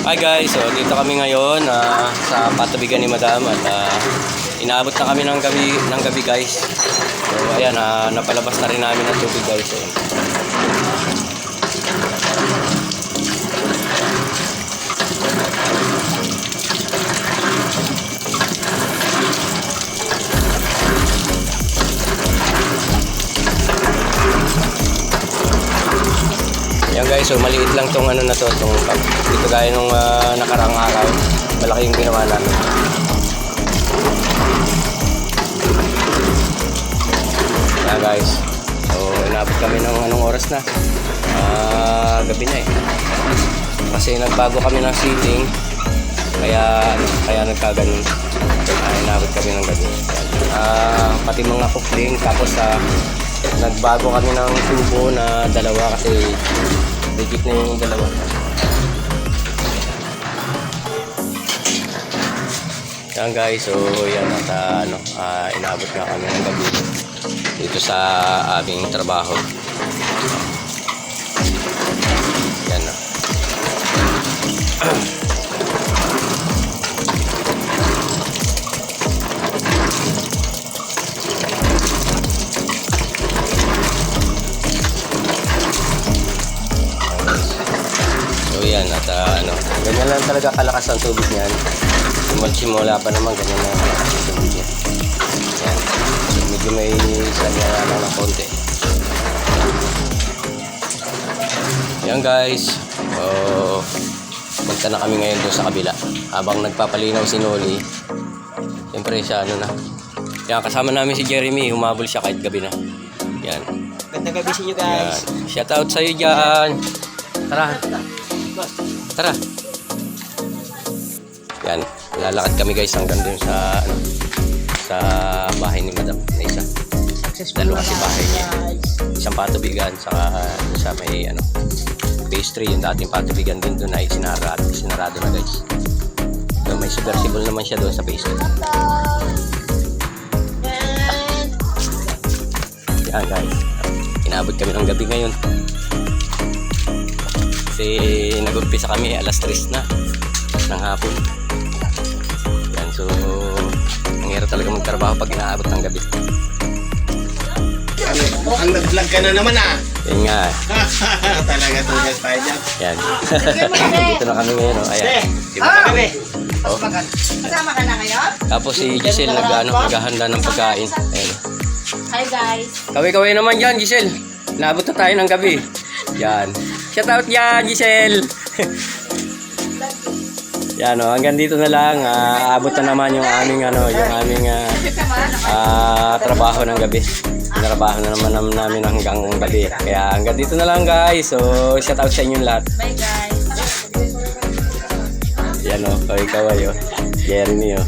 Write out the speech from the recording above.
Hi guys, so dito kami ngayon ah, sa patabigan ni Madam at ah, inaabot na kami ng gabi, ng gabi guys. So ayan, ah, napalabas na rin namin ng tubig guys. Ayan. Guys, so maliit lang tong ano na to, tong dito gaya nung ah, nakarang araw. Malaki yung ginawa namin. Yan guys. So inabot kami ng anong oras na? Ah, gabi na eh. Kasi nagbago kami ng seating. Kaya kaya nagkaganon. Ah, inabot kami ng gabi. Ah, pati mga kukling tapos sa nagbago kami ng tubo na dalawa kasi legit na yung dalawa. Yan guys, so yan at ah, ano, ah, inaabot nga kami ng gabi dito sa aming trabaho. Yan at ah, ano, ganyan lang talaga kalakas ang tubig niyan. Simula pa naman ganyan lang kalakas ang tubig niya. Yan. So, medyo may sanya lang ng konti. Yan guys. So, punta na kami ngayon doon sa kabila. Habang nagpapalinaw si Noli. Siyempre siya ano na. Yan kasama namin si Jeremy. Humabol siya kahit gabi na. Yan. Gandang gabi sa inyo Yan. guys. Shout out sa'yo dyan. Tara. Tara. Yan. Lalakad kami guys hanggang dun sa ano, sa bahay ni Madam na isa. Successful Dalawa kasi bahay niya. Isang patubigan saka dun sa may ano pastry yung dating patubigan din doon ay sinarado, sinarado na guys. So, may subversible naman siya doon sa pastry. Yan guys. Inabot kami ng gabi ngayon. Kasi nag-umpisa kami alas 3 na ng hapon. Yan, so ang hirap talaga magtrabaho pag inaabot ng gabi. Ang nag-vlog ka na naman ah. Yan nga. Talaga tugas tayo dyan. Yan. Dito na kami ngayon. Oh. Ayan. Si Ah! Gabi. Oh. Kasama ka na ngayon? Tapos si Giselle nag, ano, naghahanda ng pagkain. Ayan. Hi guys. Kaway-kaway naman dyan, Giselle. Naabot na tayo ng gabi. Yan. Shout out yan, Giselle. Yan o, hanggang dito na lang. Ah, abot na naman yung aming ano, yung aming ah, ah, trabaho ng gabi. Trabaho na naman nam- namin hanggang gabi. Kaya hanggang dito na lang guys. So, shout out sa inyong lahat. Bye guys. Yan o, kaway-kaway o. Jeremy o.